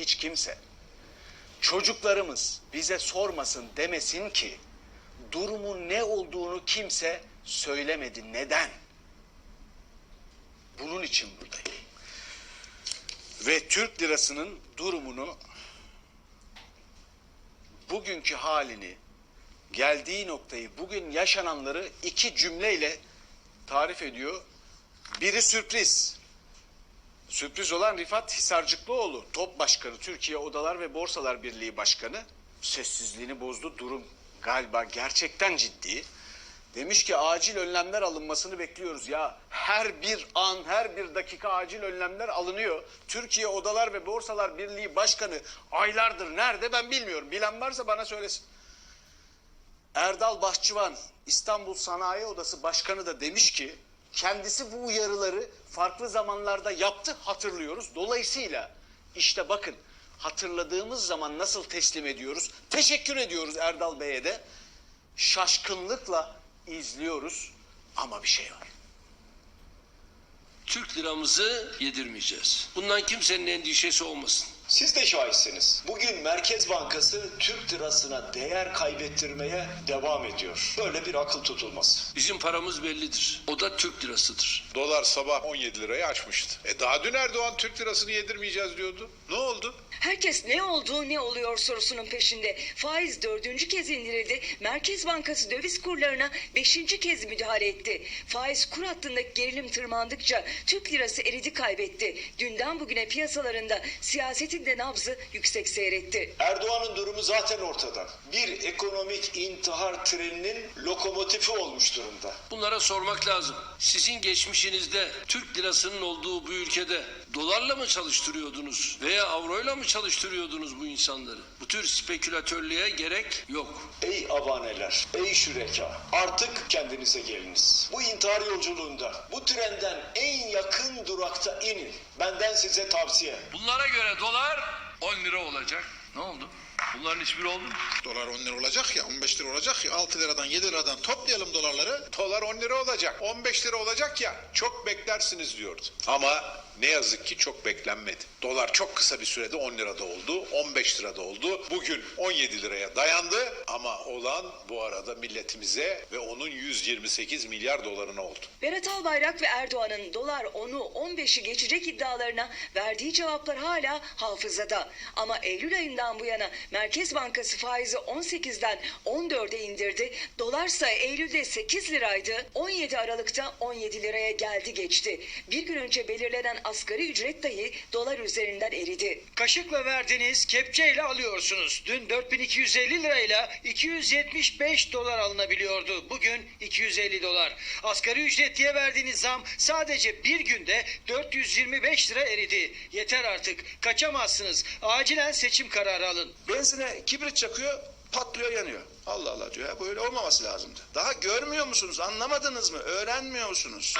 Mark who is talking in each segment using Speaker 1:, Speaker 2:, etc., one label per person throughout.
Speaker 1: hiç kimse çocuklarımız bize sormasın demesin ki durumun ne olduğunu kimse söylemedi. Neden? Bunun için buradayım. Ve Türk lirasının durumunu bugünkü halini geldiği noktayı bugün yaşananları iki cümleyle tarif ediyor. Biri sürpriz. Sürpriz olan Rifat Hisarcıklıoğlu, top başkanı, Türkiye Odalar ve Borsalar Birliği Başkanı. Sessizliğini bozdu, durum galiba gerçekten ciddi. Demiş ki acil önlemler alınmasını bekliyoruz. Ya her bir an, her bir dakika acil önlemler alınıyor. Türkiye Odalar ve Borsalar Birliği Başkanı aylardır nerede ben bilmiyorum. Bilen varsa bana söylesin. Erdal Bahçıvan İstanbul Sanayi Odası Başkanı da demiş ki kendisi bu uyarıları farklı zamanlarda yaptı hatırlıyoruz. Dolayısıyla işte bakın hatırladığımız zaman nasıl teslim ediyoruz? Teşekkür ediyoruz Erdal Bey'e de. Şaşkınlıkla izliyoruz ama bir şey var.
Speaker 2: Türk liramızı yedirmeyeceğiz. Bundan kimsenin endişesi olmasın.
Speaker 3: Siz de şahitsiniz. Bugün Merkez Bankası Türk lirasına değer kaybettirmeye devam ediyor. Böyle bir akıl tutulması.
Speaker 2: Bizim paramız bellidir. O da Türk lirasıdır.
Speaker 4: Dolar sabah 17 lirayı aşmıştı. E daha dün Erdoğan Türk lirasını yedirmeyeceğiz diyordu. Ne oldu?
Speaker 5: Herkes ne oldu ne oluyor sorusunun peşinde. Faiz dördüncü kez indirildi. Merkez Bankası döviz kurlarına beşinci kez müdahale etti. Faiz kur hattındaki gerilim tırmandıkça Türk lirası eridi kaybetti. Dünden bugüne piyasalarında siyasetin de nabzı yüksek seyretti.
Speaker 3: Erdoğan'ın durumu zaten ortada. Bir ekonomik intihar treninin lokomotifi olmuş durumda.
Speaker 2: Bunlara sormak lazım. Sizin geçmişinizde Türk lirasının olduğu bu ülkede dolarla mı çalıştırıyordunuz veya avroyla mı çalıştırıyordunuz bu insanları? Bu tür spekülatörlüğe gerek yok.
Speaker 3: Ey avaneler, ey şüreka artık kendinize geliniz. Bu intihar yolculuğunda bu trenden en yakın durakta inin. Benden size tavsiye.
Speaker 2: Bunlara göre dolar 10 lira olacak. Ne oldu? Bunların hiçbiri oldu mu?
Speaker 4: Dolar 10 lira olacak ya 15 lira olacak ya 6 liradan 7 liradan toplayalım dolarları. Dolar 10 lira olacak 15 lira olacak ya çok beklersiniz diyordu. Ama ne yazık ki çok beklenmedi. Dolar çok kısa bir sürede 10 lirada oldu 15 lirada oldu. Bugün 17 liraya dayandı ama olan bu arada milletimize ve onun 128 milyar dolarına oldu.
Speaker 5: Berat Albayrak ve Erdoğan'ın dolar 10'u 15'i geçecek iddialarına verdiği cevaplar hala hafızada. Ama Eylül ayından bu yana Merkez Bankası faizi 18'den 14'e indirdi. Dolarsa Eylül'de 8 liraydı. 17 Aralık'ta 17 liraya geldi geçti. Bir gün önce belirlenen asgari ücret dahi dolar üzerinden eridi.
Speaker 6: Kaşıkla verdiğiniz kepçeyle alıyorsunuz. Dün 4250 lirayla 275 dolar alınabiliyordu. Bugün 250 dolar. Asgari ücretliye verdiğiniz zam sadece bir günde 425 lira eridi. Yeter artık. Kaçamazsınız. Acilen seçim kararı alın.
Speaker 7: Benzine kibrit çakıyor, patlıyor, yanıyor. Allah Allah diyor. Ya böyle olmaması lazımdı. Daha görmüyor musunuz? Anlamadınız mı? Öğrenmiyor musunuz?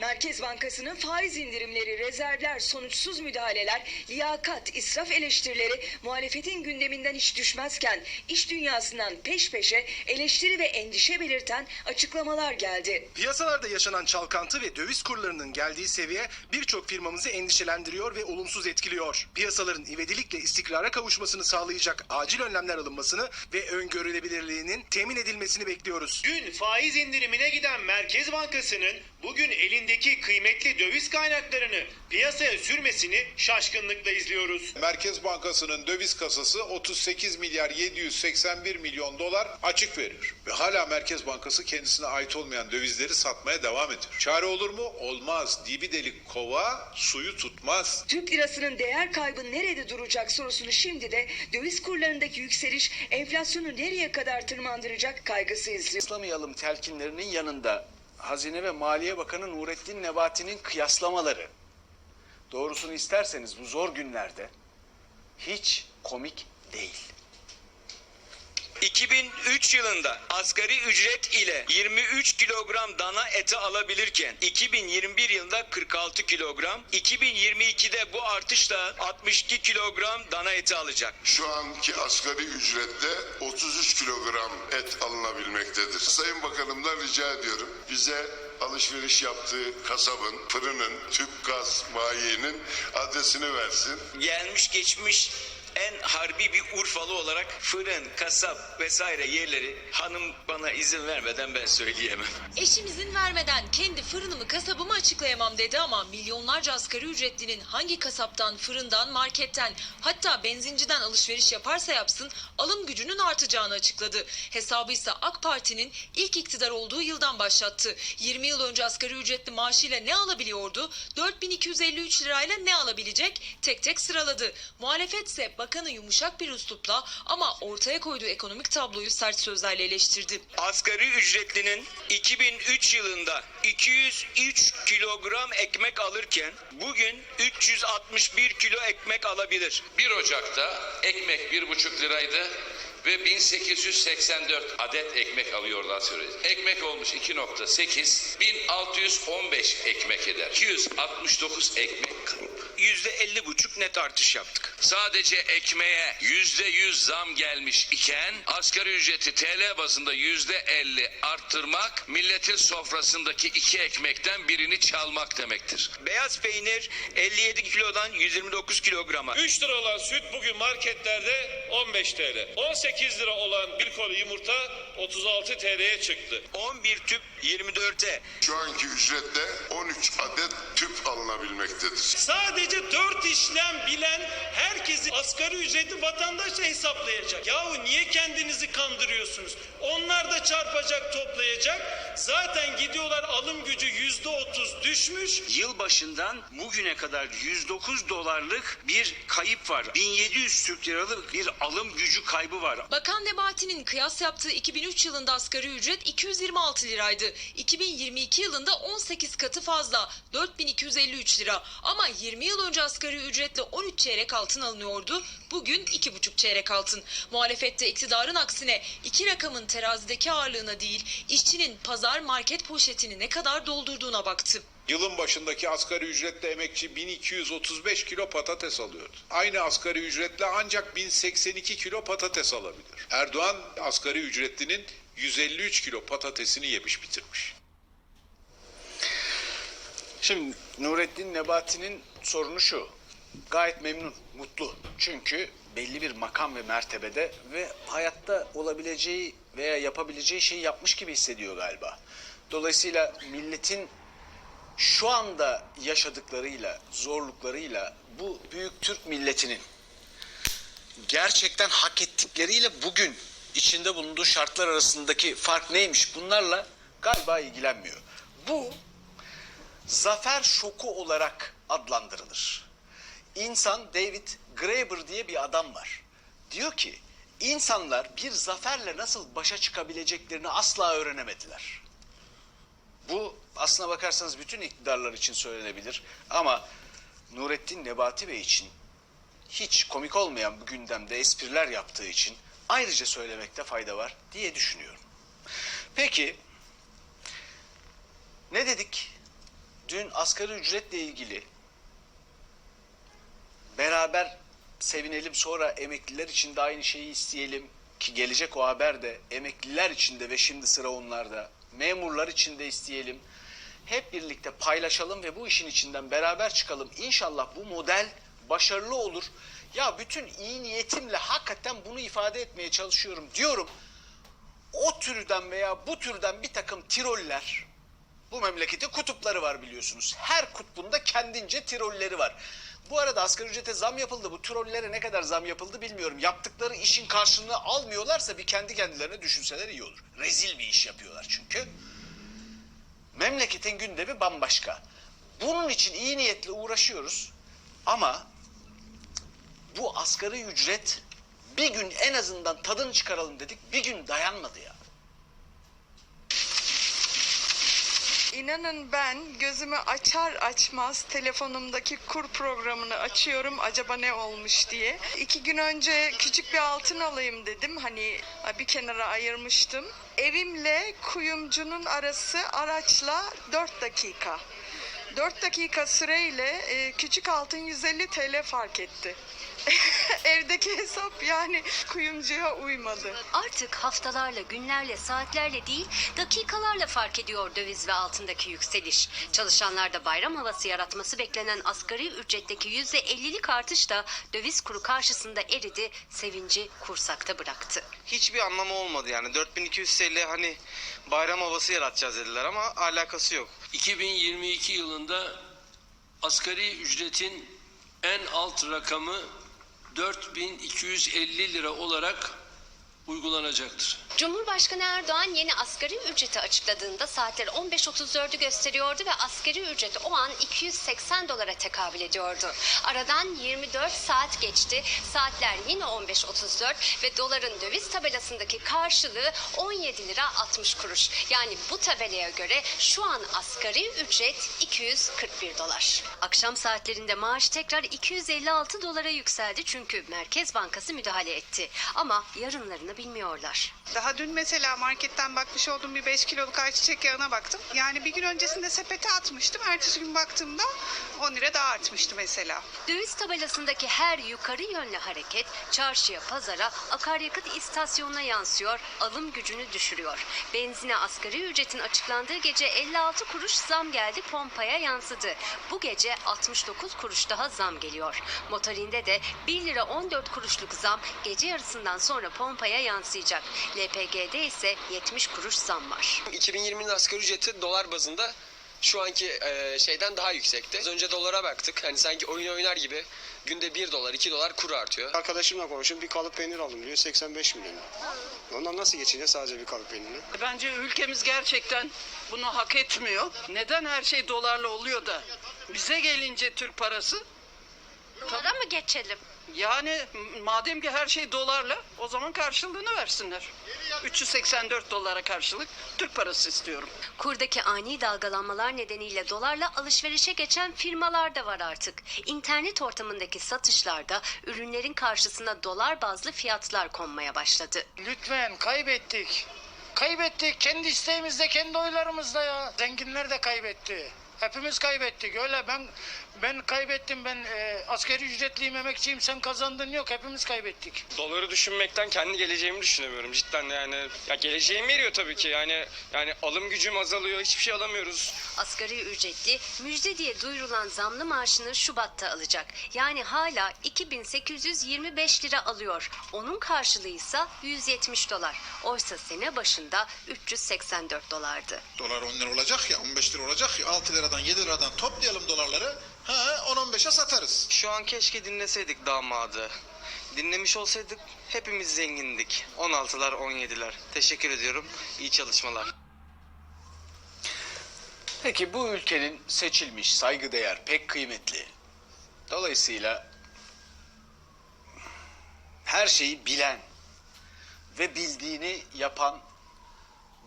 Speaker 5: Merkez Bankası'nın faiz indirimleri, rezervler, sonuçsuz müdahaleler, liyakat, israf eleştirileri muhalefetin gündeminden hiç düşmezken iş dünyasından peş peşe eleştiri ve endişe belirten açıklamalar geldi.
Speaker 8: Piyasalarda yaşanan çalkantı ve döviz kurlarının geldiği seviye birçok firmamızı endişelendiriyor ve olumsuz etkiliyor. Piyasaların ivedilikle istikrara kavuşmasını sağlayacak acil önlemler alınmasını ve öngörülebilirliğinin temin edilmesini bekliyoruz.
Speaker 9: Dün faiz indirimine giden Merkez Bankası'nın bugün elindeki kıymetli döviz kaynaklarını piyasaya sürmesini şaşkınlıkla izliyoruz.
Speaker 4: Merkez Bankası'nın döviz kasası 38 milyar 781 milyon dolar açık veriyor. Ve hala Merkez Bankası kendisine ait olmayan dövizleri satmaya devam ediyor. Çare olur mu? Olmaz. Dibi delik kova suyu tutmaz.
Speaker 5: Türk lirasının değer kaybı nerede duracak sorusunu şimdi de döviz kurlarındaki yükseliş enflasyonu nereye kadar tırmandıracak kaygısı izliyor.
Speaker 1: Kıyaslamayalım telkinlerinin yanında Hazine ve Maliye Bakanı Nurettin Nebati'nin kıyaslamaları. Doğrusunu isterseniz bu zor günlerde hiç komik değil.
Speaker 10: 2003 yılında asgari ücret ile 23 kilogram dana eti alabilirken 2021 yılında 46 kilogram, 2022'de bu artışla 62 kilogram dana eti alacak.
Speaker 11: Şu anki asgari ücrette 33 kilogram et alınabilmektedir. Sayın Bakanımdan rica ediyorum bize alışveriş yaptığı kasabın, fırının, tüp gaz bayinin adresini versin.
Speaker 10: Gelmiş geçmiş harbi bir Urfalı olarak fırın, kasap vesaire yerleri hanım bana izin vermeden ben söyleyemem.
Speaker 12: Eşim izin vermeden kendi fırınımı kasabımı açıklayamam dedi ama milyonlarca asgari ücretlinin hangi kasaptan, fırından, marketten hatta benzinciden alışveriş yaparsa yapsın alım gücünün artacağını açıkladı. Hesabı ise AK Parti'nin ilk iktidar olduğu yıldan başlattı. 20 yıl önce asgari ücretli maaşıyla ne alabiliyordu? 4253 lirayla ne alabilecek? Tek tek sıraladı. Muhalefet ise bakanı yumuşak bir üslupla ama ortaya koyduğu ekonomik tabloyu sert sözlerle eleştirdi.
Speaker 10: Asgari ücretlinin 2003 yılında 203 kilogram ekmek alırken bugün 361 kilo ekmek alabilir.
Speaker 2: 1 Ocak'ta ekmek 1,5 liraydı ve 1884 adet ekmek alıyordu asgari. ücret. Ekmek olmuş 2.8, 1615 ekmek eder. 269 ekmek kayıp.
Speaker 10: %50 buçuk net artış yaptık.
Speaker 2: Sadece ekmeğe yüzde yüz zam gelmiş iken asgari ücreti TL bazında yüzde elli arttırmak milletin sofrasındaki iki ekmekten birini çalmak demektir.
Speaker 10: Beyaz peynir 57 kilodan 129 kilograma.
Speaker 9: 3 lira olan süt bugün marketlerde 15 TL. 18 lira olan bir kolu yumurta 36 TL'ye çıktı.
Speaker 10: 11 tüp 24'e.
Speaker 11: Şu anki ücrette 13 adet tüp alınabilmektedir.
Speaker 9: Sadece 4 işlem bilen herkesi asgari ücreti vatandaşa hesaplayacak. Yahu niye kendinizi kandırıyorsunuz? Onlar da çarpacak toplayacak. Zaten gidiyorlar alım gücü %30 düşmüş.
Speaker 13: Yılbaşından bugüne kadar 109 dolarlık bir kayıp var. 1700 Türk liralık bir alım gücü kaybı var.
Speaker 12: Bakan Nebati'nin kıyas yaptığı 2003 yılında asgari ücret 226 liraydı. 2022 yılında 18 katı fazla 4253 lira. Ama 20 yıl önce asgari ücretle 13 çeyrek altın alınıyordu. Bugün 2,5 çeyrek altın. Muhalefette iktidarın aksine iki rakamın terazideki ağırlığına değil, işçinin pazar market poşetini ne kadar doldurduğuna baktı.
Speaker 4: Yılın başındaki asgari ücretle emekçi 1235 kilo patates alıyordu. Aynı asgari ücretle ancak 1082 kilo patates alabilir. Erdoğan asgari ücretlinin 153 kilo patatesini yemiş bitirmiş.
Speaker 1: Şimdi Nurettin Nebati'nin sorunu şu. Gayet memnun, mutlu. Çünkü belli bir makam ve mertebede ve hayatta olabileceği veya yapabileceği şeyi yapmış gibi hissediyor galiba. Dolayısıyla milletin şu anda yaşadıklarıyla, zorluklarıyla bu büyük Türk milletinin gerçekten hak ettikleriyle bugün içinde bulunduğu şartlar arasındaki fark neymiş bunlarla galiba ilgilenmiyor. Bu zafer şoku olarak adlandırılır. İnsan David Graeber diye bir adam var. Diyor ki insanlar bir zaferle nasıl başa çıkabileceklerini asla öğrenemediler. Bu aslına bakarsanız bütün iktidarlar için söylenebilir ama Nurettin Nebati Bey için hiç komik olmayan bu gündemde espriler yaptığı için ayrıca söylemekte fayda var diye düşünüyorum. Peki ne dedik? Dün asgari ücretle ilgili beraber sevinelim sonra emekliler için de aynı şeyi isteyelim ki gelecek o haber de emekliler için de ve şimdi sıra onlarda memurlar için de isteyelim. Hep birlikte paylaşalım ve bu işin içinden beraber çıkalım. İnşallah bu model başarılı olur. Ya bütün iyi niyetimle hakikaten bunu ifade etmeye çalışıyorum diyorum. O türden veya bu türden bir takım tiroller bu memleketin kutupları var biliyorsunuz. Her kutbunda kendince tirolleri var. Bu arada asgari ücrete zam yapıldı. Bu trollere ne kadar zam yapıldı bilmiyorum. Yaptıkları işin karşılığını almıyorlarsa bir kendi kendilerine düşünseler iyi olur. Rezil bir iş yapıyorlar çünkü. Memleketin gündemi bambaşka. Bunun için iyi niyetle uğraşıyoruz. Ama bu asgari ücret bir gün en azından tadını çıkaralım dedik. Bir gün dayanmadı ya.
Speaker 14: İnanın ben gözümü açar açmaz telefonumdaki kur programını açıyorum acaba ne olmuş diye. İki gün önce küçük bir altın alayım dedim hani bir kenara ayırmıştım. Evimle kuyumcunun arası araçla 4 dakika. 4 dakika süreyle e, küçük altın 150 TL fark etti. Evdeki hesap yani kuyumcuya uymadı.
Speaker 15: Artık haftalarla, günlerle, saatlerle değil, dakikalarla fark ediyor döviz ve altındaki yükseliş. Çalışanlarda bayram havası yaratması beklenen asgari ücretteki %50'lik artış da döviz kuru karşısında eridi, sevinci kursakta bıraktı.
Speaker 16: hiçbir anlamı olmadı yani 4200 TL hani bayram havası yaratacağız dediler ama alakası yok.
Speaker 2: 2022 yılında asgari ücretin en alt rakamı 4250 lira olarak uygulanacaktır.
Speaker 15: Cumhurbaşkanı Erdoğan yeni asgari ücreti açıkladığında saatler 15.34'ü gösteriyordu ve asgari ücret o an 280 dolara tekabül ediyordu. Aradan 24 saat geçti. Saatler yine 15.34 ve doların döviz tabelasındaki karşılığı 17 lira 60 kuruş. Yani bu tabelaya göre şu an asgari ücret 241 dolar. Akşam saatlerinde maaş tekrar 256 dolara yükseldi çünkü Merkez Bankası müdahale etti. Ama yarınlarını bilmiyorlar.
Speaker 14: Daha dün mesela marketten bakmış olduğum bir 5 kiloluk ayçiçek yağına baktım. Yani bir gün öncesinde sepete atmıştım. Ertesi gün baktığımda 10 lira daha artmıştı mesela.
Speaker 15: Döviz tabelasındaki her yukarı yönlü hareket çarşıya, pazara, akaryakıt istasyonuna yansıyor, alım gücünü düşürüyor. Benzine asgari ücretin açıklandığı gece 56 kuruş zam geldi, pompaya yansıdı. Bu gece 69 kuruş daha zam geliyor. Motorinde de 1 lira 14 kuruşluk zam gece yarısından sonra pompaya yansıyacak. LPG'de ise 70 kuruş zam var.
Speaker 16: 2020'nin asgari ücreti dolar bazında şu anki e, şeyden daha yüksekti. Az önce dolara baktık. Hani sanki oyun oynar gibi günde 1 dolar 2 dolar kur artıyor.
Speaker 17: Arkadaşımla konuşup bir kalıp peynir aldım diyor 85 milyon. Ondan nasıl geçeceğiz sadece bir kalıp peynirle?
Speaker 14: Bence ülkemiz gerçekten bunu hak etmiyor. Neden her şey dolarla oluyor da bize gelince Türk parası?
Speaker 15: Dolara mı geçelim?
Speaker 14: Yani madem ki her şey dolarla o zaman karşılığını versinler. 384 dolara karşılık Türk parası istiyorum.
Speaker 15: Kurdaki ani dalgalanmalar nedeniyle dolarla alışverişe geçen firmalar da var artık. İnternet ortamındaki satışlarda ürünlerin karşısına dolar bazlı fiyatlar konmaya başladı.
Speaker 6: Lütfen kaybettik. Kaybettik kendi isteğimizde kendi oylarımızda ya. Zenginler de kaybetti. Hepimiz kaybettik öyle ben ben kaybettim ben e, askeri ücretliyim emekçiyim sen kazandın yok hepimiz kaybettik.
Speaker 16: Doları düşünmekten kendi geleceğimi düşünemiyorum cidden yani. Ya geleceğim veriyor tabii ki yani yani alım gücüm azalıyor hiçbir şey alamıyoruz.
Speaker 15: Asgari ücretli müjde diye duyurulan zamlı maaşını Şubat'ta alacak. Yani hala 2825 lira alıyor. Onun karşılığı ise 170 dolar. Oysa sene başında 384 dolardı.
Speaker 4: Dolar 10 lira olacak ya 15 lira olacak ya 6 liradan 7 liradan toplayalım dolarları. Ha 10-15'e satarız.
Speaker 16: Şu an keşke dinleseydik damadı. Dinlemiş olsaydık hepimiz zengindik. 16'lar 17'ler. Teşekkür ediyorum. İyi çalışmalar.
Speaker 1: Peki bu ülkenin seçilmiş, saygıdeğer, pek kıymetli. Dolayısıyla her şeyi bilen ve bildiğini yapan,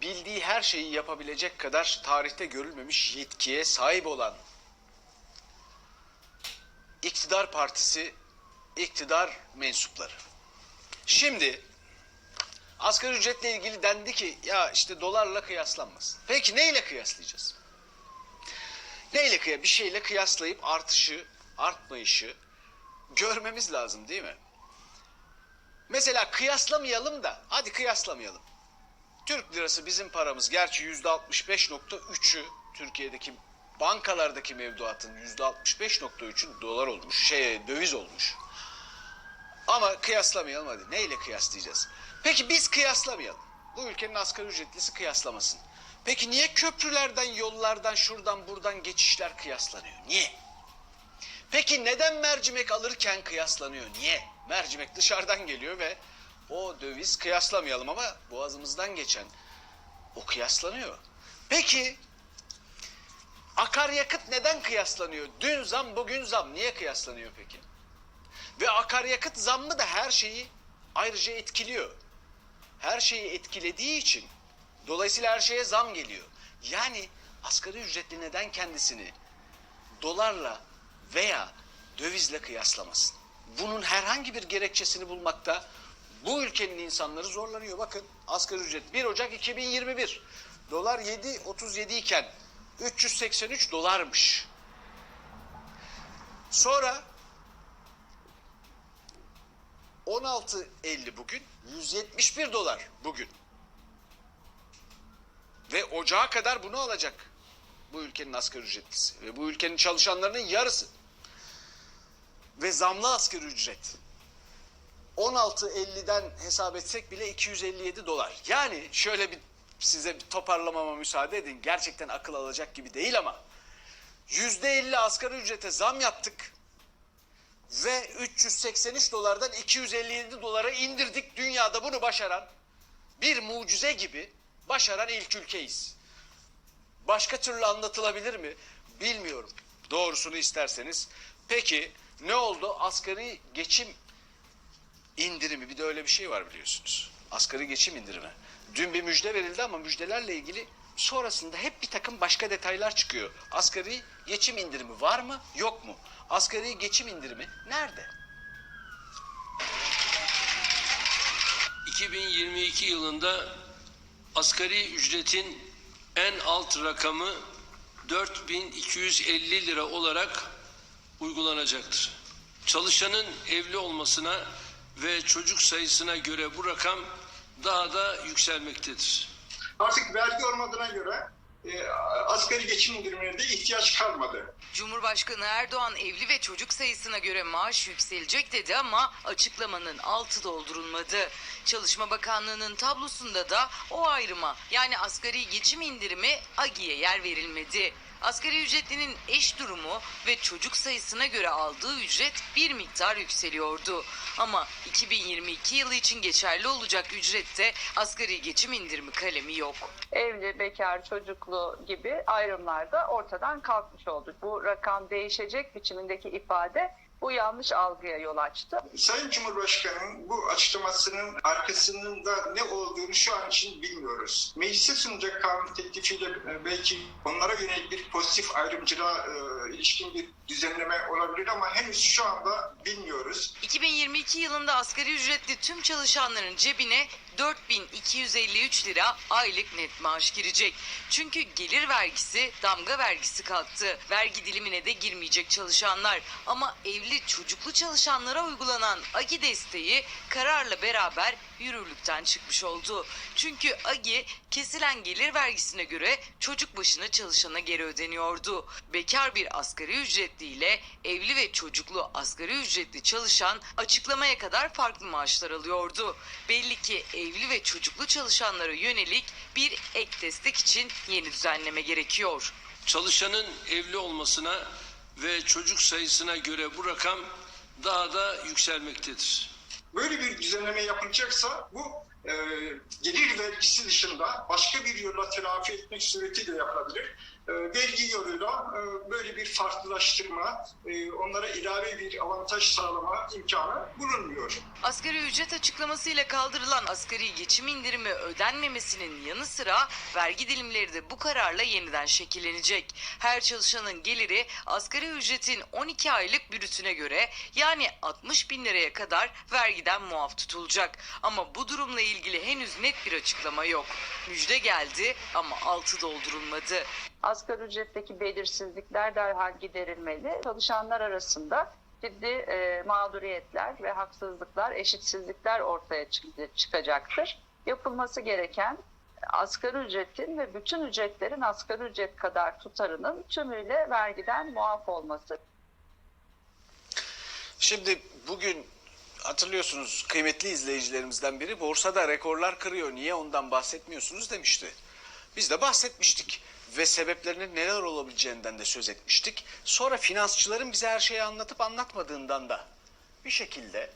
Speaker 1: bildiği her şeyi yapabilecek kadar tarihte görülmemiş yetkiye sahip olan iktidar partisi, iktidar mensupları. Şimdi asgari ücretle ilgili dendi ki ya işte dolarla kıyaslanmasın. Peki neyle kıyaslayacağız? Neyle kıya bir şeyle kıyaslayıp artışı, artmayışı görmemiz lazım değil mi? Mesela kıyaslamayalım da hadi kıyaslamayalım. Türk lirası bizim paramız gerçi yüzde 65.3'ü Türkiye'deki bankalardaki mevduatın yüzde 65.3'ü dolar olmuş, şey döviz olmuş. Ama kıyaslamayalım hadi. Neyle kıyaslayacağız? Peki biz kıyaslamayalım. Bu ülkenin asgari ücretlisi kıyaslamasın. Peki niye köprülerden, yollardan, şuradan, buradan geçişler kıyaslanıyor? Niye? Peki neden mercimek alırken kıyaslanıyor? Niye? Mercimek dışarıdan geliyor ve o döviz kıyaslamayalım ama boğazımızdan geçen o kıyaslanıyor. Peki akaryakıt neden kıyaslanıyor? Dün zam, bugün zam. Niye kıyaslanıyor peki? Ve akaryakıt zammı da her şeyi ayrıca etkiliyor. Her şeyi etkilediği için dolayısıyla her şeye zam geliyor. Yani asgari ücretli neden kendisini dolarla veya dövizle kıyaslamasın? Bunun herhangi bir gerekçesini bulmakta bu ülkenin insanları zorlanıyor. Bakın asgari ücret 1 Ocak 2021 dolar 7.37 iken 383 dolarmış. Sonra 16.50 bugün 171 dolar bugün. Ve ocağa kadar bunu alacak bu ülkenin asgari ücretlisi ve bu ülkenin çalışanlarının yarısı. Ve zamlı asgari ücret 16.50'den hesap etsek bile 257 dolar. Yani şöyle bir size bir toparlamama müsaade edin. Gerçekten akıl alacak gibi değil ama %50 asgari ücrete zam yaptık ve 383 dolardan 257 dolara indirdik. Dünyada bunu başaran bir mucize gibi başaran ilk ülkeyiz. Başka türlü anlatılabilir mi? Bilmiyorum. Doğrusunu isterseniz. Peki ne oldu? Asgari geçim indirimi bir de öyle bir şey var biliyorsunuz. Asgari geçim indirimi. Dün bir müjde verildi ama müjdelerle ilgili sonrasında hep bir takım başka detaylar çıkıyor. Asgari geçim indirimi var mı yok mu? Asgari geçim indirimi nerede?
Speaker 2: 2022 yılında asgari ücretin en alt rakamı 4250 lira olarak uygulanacaktır. Çalışanın evli olmasına ve çocuk sayısına göre bu rakam daha da yükselmektedir.
Speaker 18: Artık vergi olmadığına göre e, asgari geçim indirimine de ihtiyaç kalmadı.
Speaker 19: Cumhurbaşkanı Erdoğan evli ve çocuk sayısına göre maaş yükselecek dedi ama açıklamanın altı doldurulmadı. Çalışma Bakanlığı'nın tablosunda da o ayrıma yani asgari geçim indirimi AGİ'ye yer verilmedi. Asgari ücretlinin eş durumu ve çocuk sayısına göre aldığı ücret bir miktar yükseliyordu. Ama 2022 yılı için geçerli olacak ücrette asgari geçim indirimi kalemi yok.
Speaker 20: evli, bekar, çocuklu gibi ayrımlar da ortadan kalkmış oldu. Bu rakam değişecek biçimindeki ifade bu yanlış algıya yol açtı.
Speaker 18: Sayın Cumhurbaşkanı'nın bu açıklamasının arkasının da ne olduğunu şu an için bilmiyoruz. Meclise sunacak kanun teklifiyle e, belki onlara yönelik bir pozitif ayrımcılığa e, ilişkin bir düzenleme olabilir ama henüz şu anda bilmiyoruz.
Speaker 19: 2022 yılında asgari ücretli tüm çalışanların cebine 4253 lira aylık net maaş girecek. Çünkü gelir vergisi, damga vergisi kalktı. Vergi dilimine de girmeyecek çalışanlar. Ama evli çocuklu çalışanlara uygulanan AGİ desteği kararla beraber yürürlükten çıkmış oldu. Çünkü AGİ kesilen gelir vergisine göre çocuk başına çalışana geri ödeniyordu. Bekar bir asgari ücretli ile evli ve çocuklu asgari ücretli çalışan açıklamaya kadar farklı maaşlar alıyordu. Belli ki evli ve çocuklu çalışanlara yönelik bir ek destek için yeni düzenleme gerekiyor.
Speaker 2: Çalışanın evli olmasına ve çocuk sayısına göre bu rakam daha da yükselmektedir.
Speaker 18: Böyle bir düzenleme yapılacaksa bu e, gelir vergisi dışında başka bir yolla telafi etmek suretiyle yapılabilir. E, vergi yoluyla e, böyle bir farklılaştırma, e, onlara ilave bir avantaj sağlama imkanı bulunmuyor.
Speaker 19: Asgari ücret açıklamasıyla kaldırılan asgari geçim indirimi ödenmemesinin yanı sıra vergi dilimleri de bu kararla yeniden şekillenecek. Her çalışanın geliri asgari ücretin 12 aylık bürütüne göre yani 60 bin liraya kadar vergiden muaf tutulacak. Ama bu durumla ilgili henüz net bir açıklama yok. Müjde geldi ama altı doldurulmadı.
Speaker 20: Asgari ücretteki belirsizlikler derhal giderilmeli. Çalışanlar arasında ciddi e, mağduriyetler ve haksızlıklar, eşitsizlikler ortaya çık- çıkacaktır. Yapılması gereken asgari ücretin ve bütün ücretlerin asgari ücret kadar tutarının tümüyle vergiden muaf olması.
Speaker 1: Şimdi bugün hatırlıyorsunuz kıymetli izleyicilerimizden biri borsada rekorlar kırıyor. Niye ondan bahsetmiyorsunuz demişti. Biz de bahsetmiştik ve sebeplerinin neler olabileceğinden de söz etmiştik. Sonra finansçıların bize her şeyi anlatıp anlatmadığından da bir şekilde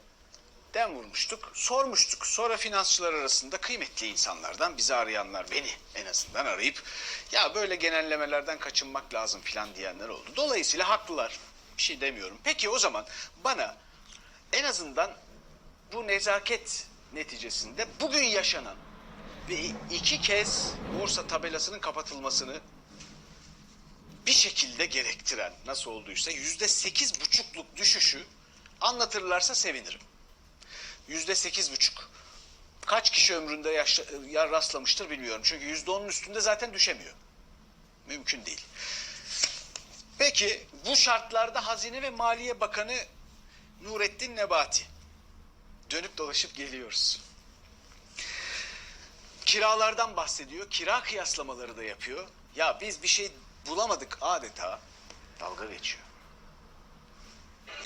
Speaker 1: dem vurmuştuk, sormuştuk. Sonra finansçılar arasında kıymetli insanlardan bizi arayanlar beni en azından arayıp ya böyle genellemelerden kaçınmak lazım filan diyenler oldu. Dolayısıyla haklılar. Bir şey demiyorum. Peki o zaman bana en azından bu nezaket neticesinde bugün yaşanan iki kez borsa tabelasının kapatılmasını bir şekilde gerektiren nasıl olduysa yüzde sekiz buçukluk düşüşü anlatırlarsa sevinirim. Yüzde sekiz buçuk. Kaç kişi ömründe yaşa, ya rastlamıştır bilmiyorum. Çünkü yüzde onun üstünde zaten düşemiyor. Mümkün değil. Peki bu şartlarda Hazine ve Maliye Bakanı Nurettin Nebati. Dönüp dolaşıp geliyoruz. Kiralardan bahsediyor. Kira kıyaslamaları da yapıyor. Ya biz bir şey bulamadık adeta. Dalga geçiyor.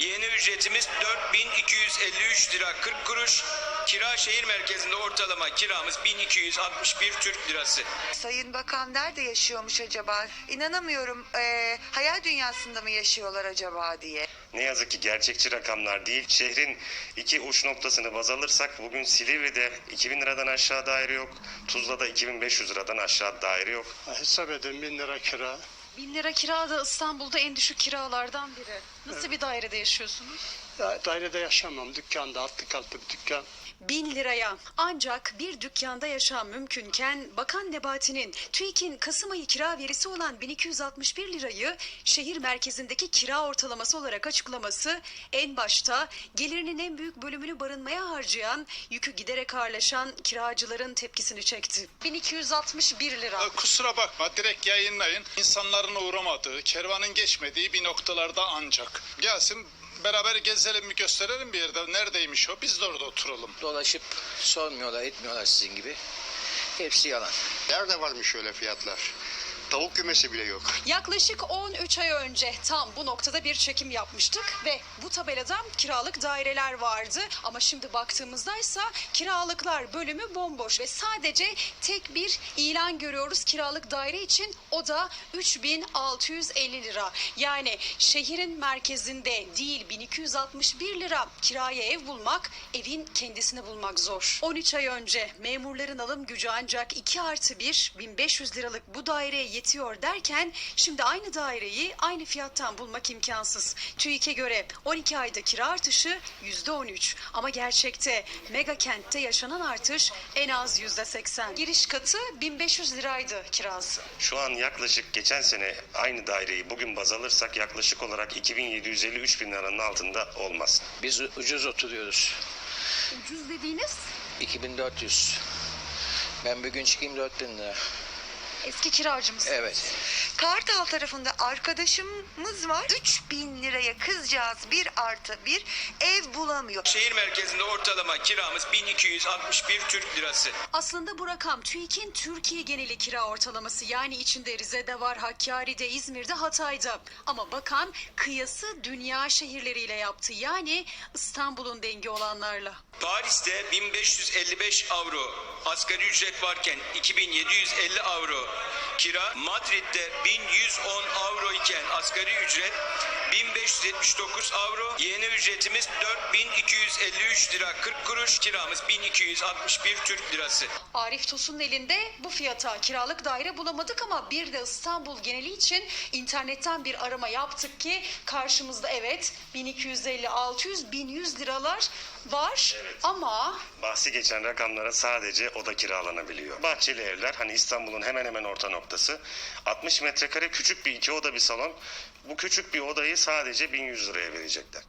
Speaker 10: Yeni ücretimiz 4253 lira 40 kuruş. Kira şehir merkezinde ortalama kiramız 1261 Türk lirası.
Speaker 21: Sayın Bakan nerede yaşıyormuş acaba? İnanamıyorum. Ee, hayal dünyasında mı yaşıyorlar acaba diye.
Speaker 22: Ne yazık ki gerçekçi rakamlar değil. Şehrin iki uç noktasını baz alırsak bugün Silivri'de 2000 liradan aşağı daire yok. Tuzla'da 2500 liradan aşağı daire yok.
Speaker 17: Hesap edin 1000 lira kira.
Speaker 23: Bin lira kira da İstanbul'da en düşük kiralardan biri. Nasıl bir dairede yaşıyorsunuz?
Speaker 17: Da- dairede yaşamam. Dükkanda altı katlı bir dükkan.
Speaker 23: Bin liraya ancak bir dükkanda yaşam mümkünken Bakan Nebati'nin TÜİK'in Kasım ayı kira verisi olan 1261 lirayı şehir merkezindeki kira ortalaması olarak açıklaması en başta gelirinin en büyük bölümünü barınmaya harcayan, yükü giderek ağırlaşan kiracıların tepkisini çekti. 1261 lira.
Speaker 24: Kusura bakma direkt yayınlayın. İnsanların uğramadığı, kervanın geçmediği bir noktalarda ancak. Gelsin beraber gezelim mi gösterelim bir yerde. Neredeymiş o? Biz de orada oturalım.
Speaker 25: Dolaşıp sormuyorlar, etmiyorlar sizin gibi. Hepsi yalan.
Speaker 17: Nerede varmış öyle fiyatlar? Tavuk kümesi bile yok.
Speaker 23: Yaklaşık 13 ay önce tam bu noktada bir çekim yapmıştık ve bu tabelada kiralık daireler vardı. Ama şimdi baktığımızda ise kiralıklar bölümü bomboş ve sadece tek bir ilan görüyoruz kiralık daire için. O da 3650 lira. Yani şehrin merkezinde değil 1261 lira kiraya ev bulmak, evin kendisini bulmak zor. 13 ay önce memurların alım gücü ancak 2 artı 1 1500 liralık bu daireye yetiyor derken şimdi aynı daireyi aynı fiyattan bulmak imkansız. TÜİK'e göre 12 ayda kira artışı %13 ama gerçekte mega kentte yaşanan artış en az %80. Giriş katı 1500 liraydı kirası.
Speaker 22: Şu an yaklaşık geçen sene aynı daireyi bugün baz alırsak yaklaşık olarak 2750-3000 liranın altında olmaz.
Speaker 25: Biz ucuz oturuyoruz.
Speaker 23: Ucuz dediğiniz
Speaker 25: 2400. Ben bugün çıkayım 4000 lira.
Speaker 23: Eski kiracı mısınız?
Speaker 25: Evet.
Speaker 21: Kartal tarafında arkadaşımız var. 3000 liraya kızcağız bir artı bir ev bulamıyor.
Speaker 10: Şehir merkezinde ortalama kiramız 1261 Türk lirası.
Speaker 23: Aslında bu rakam TÜİK'in Türkiye geneli kira ortalaması yani içinde Rize'de var, Hakkari'de, İzmir'de, Hatay'da. Ama bakan kıyası dünya şehirleriyle yaptı yani İstanbul'un dengi olanlarla.
Speaker 10: Paris'te 1555 avro asgari ücret varken 2750 avro kira. Madrid'de 1110 avro iken asgari ücret 1579 avro. Yeni ücretimiz 4253 lira 40 kuruş. Kiramız 1261 Türk lirası.
Speaker 23: Arif Tosun'un elinde bu fiyata kiralık daire bulamadık ama bir de İstanbul geneli için internetten bir arama yaptık ki karşımızda evet 1250, 600, 1100 liralar var ama
Speaker 22: Bahsi geçen rakamlara sadece oda kiralanabiliyor. Bahçeli evler hani İstanbul'un hemen hemen orta noktası. 60 metrekare küçük bir iki oda bir salon. Bu küçük bir odayı sadece 1100 liraya verecekler.